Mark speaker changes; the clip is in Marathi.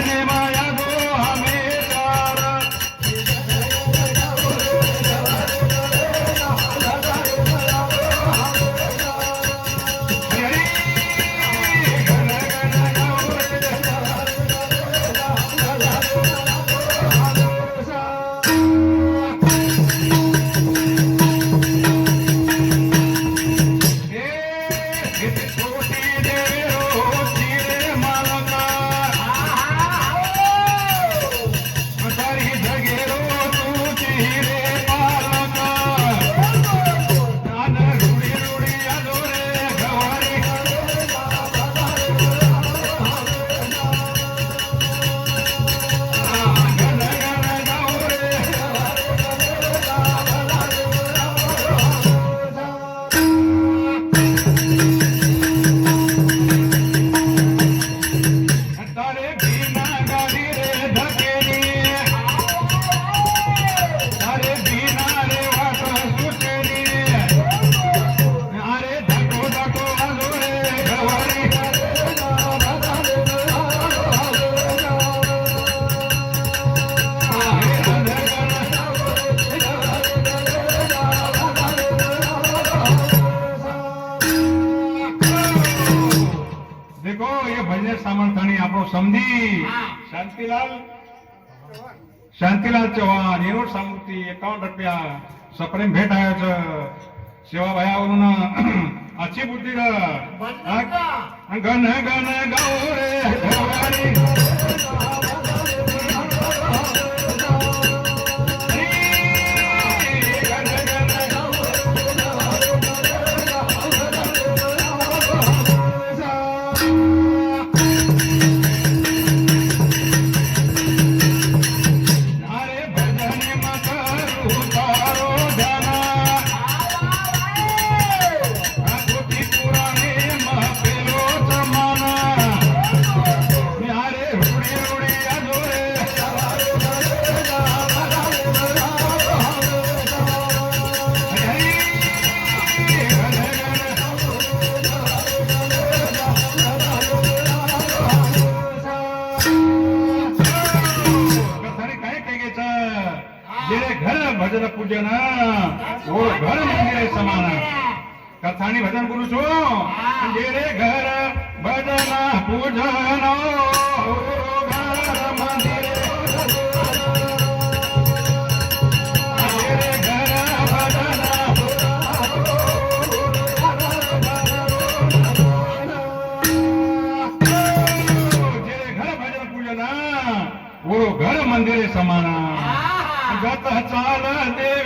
Speaker 1: Hare Mara. शांतीलाल. शांतीलाल चव्हाण येनोट सामूर्ती एकावन्न रुपया सप्रेम भेट आहे सेवा भयावरून अच्छी बुद्धी गण गण गौरे જેને ઘર ભજન પૂજન ઓ ઘર મંદિરે સમાન. કથાની ભજન ગુરુ છું. જેને ઘર ભજન પૂજન and